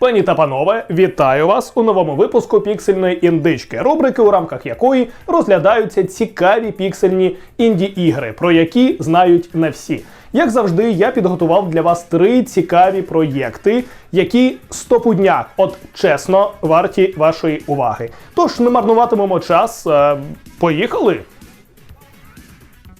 Пані та панове, вітаю вас у новому випуску піксельної індички, рубрики, у рамках якої розглядаються цікаві піксельні інді-ігри, про які знають не всі. Як завжди, я підготував для вас три цікаві проєкти, які стопудняк, от чесно, варті вашої уваги. Тож не марнуватимемо час. е, Поїхали!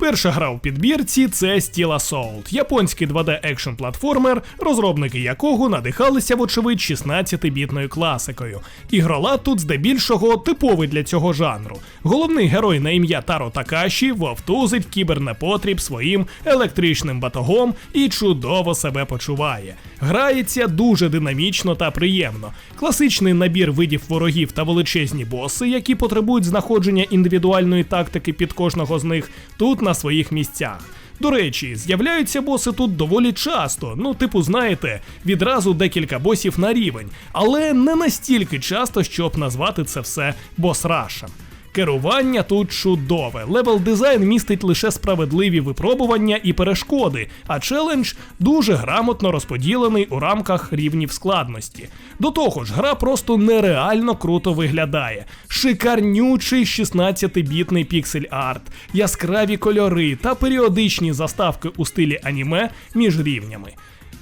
Перша гра у підбірці це Steel Assault, японський 2D екшн платформер, розробники якого надихалися, вочевидь, 16-бітною класикою. Ігролад тут здебільшого типовий для цього жанру. Головний герой на ім'я Таро Такаші вовтузить кібернепотріб своїм електричним батогом і чудово себе почуває. Грається дуже динамічно та приємно. Класичний набір видів ворогів та величезні боси, які потребують знаходження індивідуальної тактики під кожного з них, тут на своїх місцях. До речі, з'являються боси тут доволі часто. Ну, типу, знаєте, відразу декілька босів на рівень, але не настільки часто, щоб назвати це все бос-рашем. Керування тут чудове. Левел дизайн містить лише справедливі випробування і перешкоди, а челендж дуже грамотно розподілений у рамках рівнів складності. До того ж, гра просто нереально круто виглядає. Шикарнючий 16-бітний піксель арт, яскраві кольори та періодичні заставки у стилі аніме між рівнями.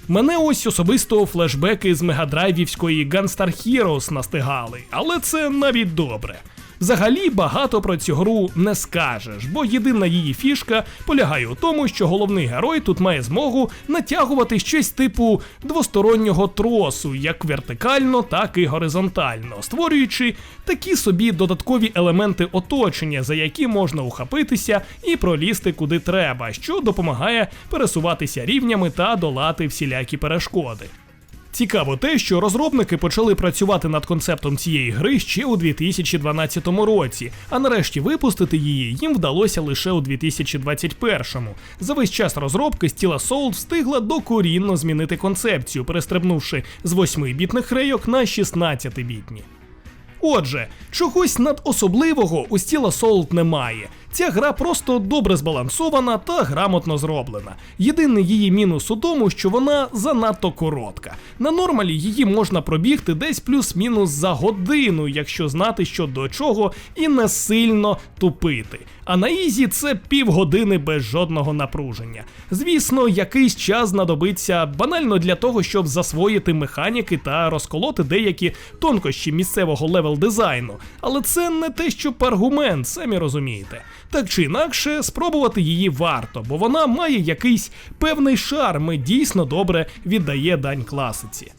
Мене ось особисто флешбеки з мегадрайвівської Gunstar Heroes настигали, але це навіть добре. Взагалі багато про цю гру не скажеш, бо єдина її фішка полягає у тому, що головний герой тут має змогу натягувати щось типу двостороннього тросу, як вертикально, так і горизонтально, створюючи такі собі додаткові елементи оточення, за які можна ухапитися і пролізти куди треба, що допомагає пересуватися рівнями та долати всілякі перешкоди. Цікаво те, що розробники почали працювати над концептом цієї гри ще у 2012 році, а нарешті випустити її їм вдалося лише у 2021-му. За весь час розробки Steel Assault встигла докорінно змінити концепцію, перестрибнувши з 8-бітних рейок на 16-бітні. Отже, чогось надособливого у Steel Assault немає. Ця гра просто добре збалансована та грамотно зроблена. Єдиний її мінус у тому, що вона занадто коротка. На нормалі її можна пробігти десь плюс-мінус за годину, якщо знати, що до чого, і не сильно тупити. А на ізі це півгодини без жодного напруження. Звісно, якийсь час знадобиться банально для того, щоб засвоїти механіки та розколоти деякі тонкощі місцевого левел дизайну. Але це не те, що аргумент, самі розумієте. Так чи інакше, спробувати її варто, бо вона має якийсь певний шарм і дійсно добре віддає дань класиці.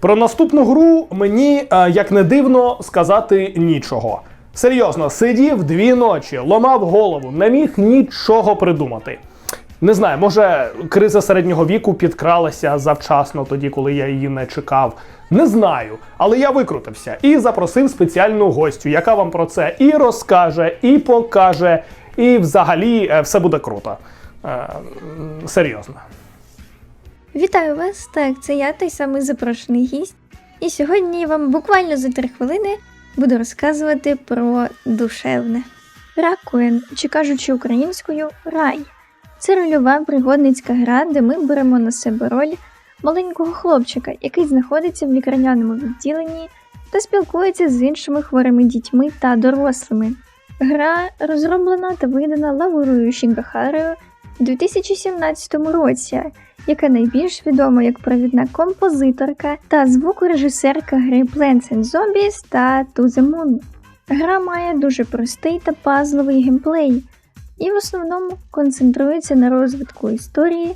Про наступну гру мені, е, як не дивно, сказати нічого. Серйозно, сидів дві ночі, ломав голову, не міг нічого придумати. Не знаю, може, криза середнього віку підкралася завчасно, тоді, коли я її не чекав. Не знаю, але я викрутився і запросив спеціальну гостю, яка вам про це і розкаже, і покаже, і взагалі е, все буде круто. Е, серйозно. Вітаю вас! Так, це я, той самий запрошений гість. І сьогодні я вам буквально за три хвилини буду розказувати про душевне. Ракуен, чи кажучи українською, рай. Це рольова пригодницька гра, де ми беремо на себе роль маленького хлопчика, який знаходиться в лікарняному відділенні та спілкується з іншими хворими дітьми та дорослими. Гра розроблена та видана Лаурою Шігахарою у 2017 році, яка найбільш відома як провідна композиторка та звукорежисерка гри Plants and Zombies та To the Moon. Гра має дуже простий та пазловий геймплей, і в основному концентрується на розвитку історії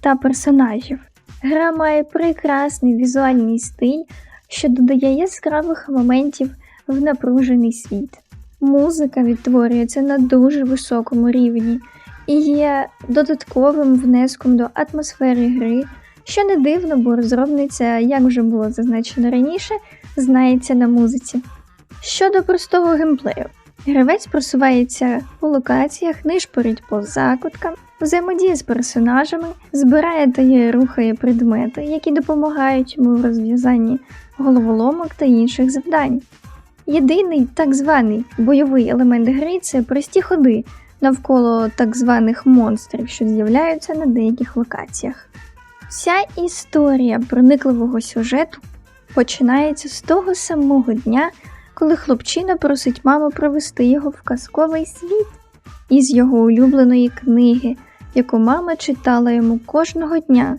та персонажів. Гра має прекрасний візуальний стиль, що додає яскравих моментів в напружений світ. Музика відтворюється на дуже високому рівні і є додатковим внеском до атмосфери гри, що не дивно, бо розробниця, як вже було зазначено раніше, знається на музиці. Щодо простого геймплею, гравець просувається по локаціях, нишпорить по закуткам, взаємодіє з персонажами, збирає та є рухає предмети, які допомагають йому в розв'язанні головоломок та інших завдань. Єдиний так званий бойовий елемент гри це прості ходи навколо так званих монстрів, що з'являються на деяких локаціях. Вся історія проникливого сюжету починається з того самого дня, коли хлопчина просить маму провести його в казковий світ із його улюбленої книги, яку мама читала йому кожного дня,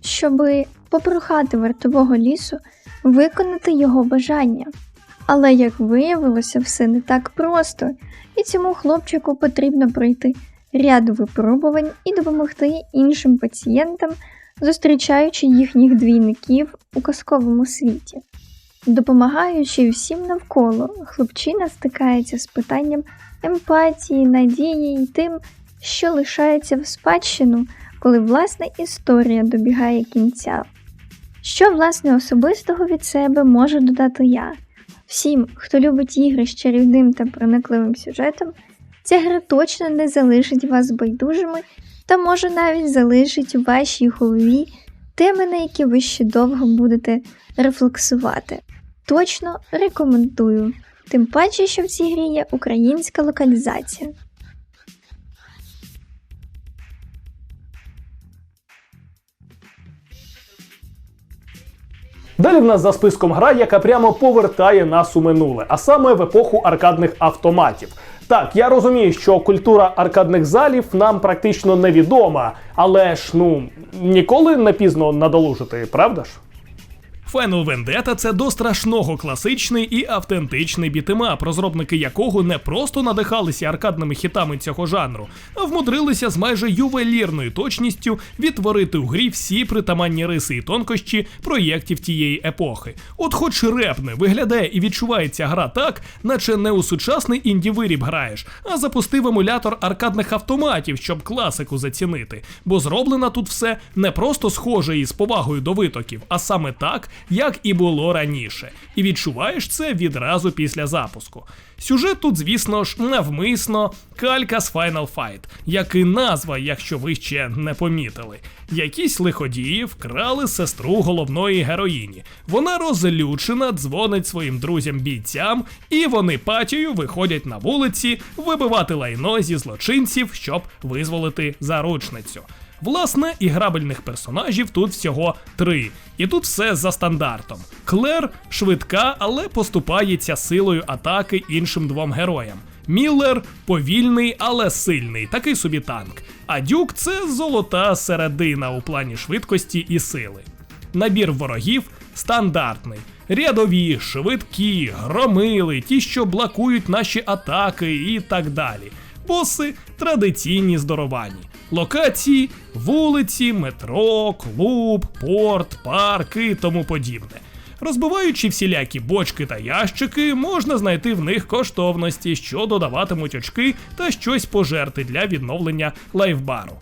щоби попрохати вартового лісу виконати його бажання. Але, як виявилося, все не так просто, і цьому хлопчику потрібно пройти ряд випробувань і допомогти іншим пацієнтам, зустрічаючи їхніх двійників у казковому світі. Допомагаючи всім навколо, хлопчина стикається з питанням емпатії, надії і тим, що лишається в спадщину, коли власна історія добігає кінця. Що власне особистого від себе можу додати я? Всім, хто любить ігри з чарівним та проникливим сюжетом, ця гра точно не залишить вас байдужими та може навіть залишить у вашій голові теми, на які ви ще довго будете рефлексувати. Точно рекомендую. Тим паче, що в цій грі є українська локалізація. Далі в нас за списком гра, яка прямо повертає нас у минуле, а саме в епоху аркадних автоматів. Так, я розумію, що культура аркадних залів нам практично невідома, але ж ну ніколи не пізно надолужити, правда ж? Final Vendetta – це до страшного класичний і автентичний бітемап, розробники якого не просто надихалися аркадними хітами цього жанру, а вмудрилися з майже ювелірною точністю відтворити у грі всі притаманні риси і тонкощі проєктів тієї епохи. От, хоч репне, виглядає і відчувається гра так, наче не у сучасний інді виріб граєш, а запустив емулятор аркадних автоматів, щоб класику зацінити. Бо зроблено тут все не просто схоже і з повагою до витоків, а саме так, як і було раніше. І відчуваєш це відразу після запуску. Сюжет тут, звісно ж, навмисно калька з Final Fight, як і назва, якщо ви ще не помітили. Якісь лиходії вкрали сестру головної героїні. Вона розлючена, дзвонить своїм друзям-бійцям, і вони патію виходять на вулиці вибивати лайно зі злочинців, щоб визволити заручницю. Власне, іграбельних персонажів тут всього три, і тут все за стандартом. Клер швидка, але поступається силою атаки іншим двом героям. Міллер повільний, але сильний, такий собі танк. А дюк це золота середина у плані швидкості і сили. Набір ворогів стандартний. Рядові, швидкі, громили, ті, що блокують наші атаки і так далі. Боси традиційні здоровані. Локації, вулиці, метро, клуб, порт, парки і тому подібне. Розбиваючи всілякі бочки та ящики, можна знайти в них коштовності, що додаватимуть очки та щось пожерти для відновлення лайфбару.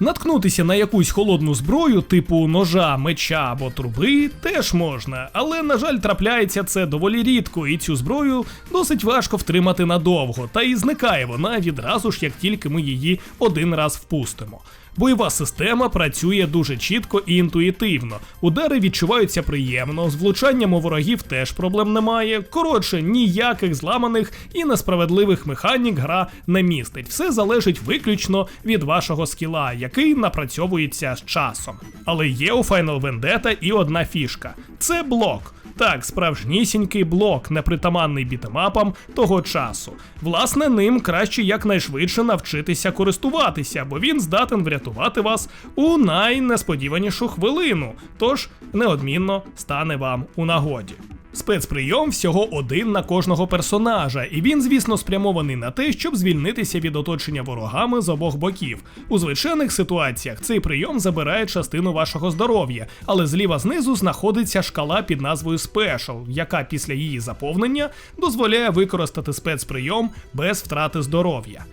Наткнутися на якусь холодну зброю, типу ножа, меча або труби, теж можна, але, на жаль, трапляється це доволі рідко, і цю зброю досить важко втримати надовго, та і зникає вона відразу ж, як тільки ми її один раз впустимо. Бойова система працює дуже чітко і інтуїтивно. Удари відчуваються приємно, з влучанням у ворогів теж проблем немає. Коротше, ніяких зламаних і несправедливих механік гра не містить. Все залежить виключно від вашого скіла, який напрацьовується з часом. Але є у Final Vendetta і одна фішка: це блок. Так, справжнісінький блок, непритаманний бітемапам того часу. Власне, ним краще якнайшвидше навчитися користуватися, бо він здатен врятувати вас у найнесподіванішу хвилину, тож неодмінно стане вам у нагоді. Спецприйом всього один на кожного персонажа, і він, звісно, спрямований на те, щоб звільнитися від оточення ворогами з обох боків. У звичайних ситуаціях цей прийом забирає частину вашого здоров'я, але зліва знизу знаходиться шкала під назвою Special, яка після її заповнення дозволяє використати спецприйом без втрати здоров'я.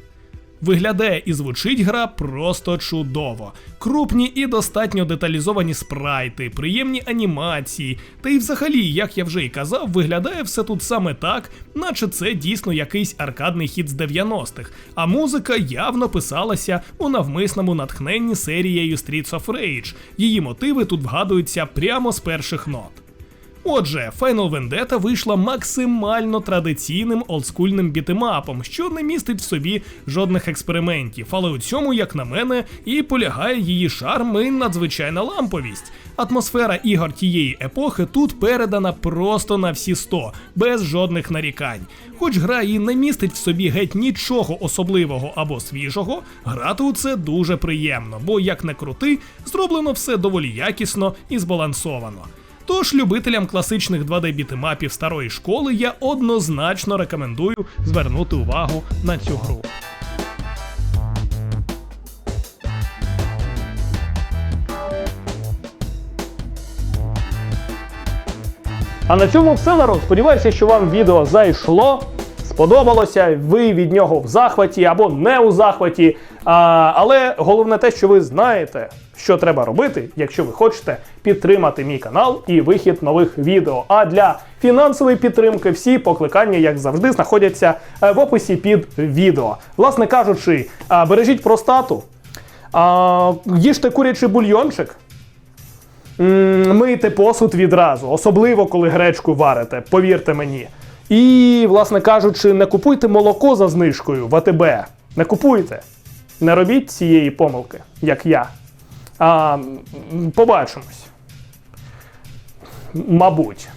Виглядає і звучить гра просто чудово. Крупні і достатньо деталізовані спрайти, приємні анімації, та й взагалі, як я вже й казав, виглядає все тут саме так, наче це дійсно якийсь аркадний хіт з 90-х, а музика явно писалася у навмисному натхненні серією Streets of Rage. Її мотиви тут вгадуються прямо з перших нот. Отже, Final Vendetta вийшла максимально традиційним олдскульним бітемапом, що не містить в собі жодних експериментів, але у цьому, як на мене, і полягає її шарм і надзвичайна ламповість. Атмосфера ігор тієї епохи тут передана просто на всі 100, без жодних нарікань. Хоч гра і не містить в собі геть нічого особливого або свіжого, грати у це дуже приємно, бо як не крути, зроблено все доволі якісно і збалансовано. Тож любителям класичних 2D бітемапів старої школи я однозначно рекомендую звернути увагу на цю гру. А на цьому все народ. Сподіваюся, що вам відео зайшло, сподобалося, ви від нього в захваті або не у захваті. А, але головне те, що ви знаєте, що треба робити, якщо ви хочете підтримати мій канал і вихід нових відео. А для фінансової підтримки всі покликання, як завжди, знаходяться е, в описі під відео. Власне кажучи, бережіть простату, а, їжте курячий бульйончик. Мийте посуд відразу, особливо коли гречку варите, повірте мені. І, власне кажучи, не купуйте молоко за знижкою в АТБ. Не купуйте. Не робіть цієї помилки, як я. А, побачимось. Мабуть.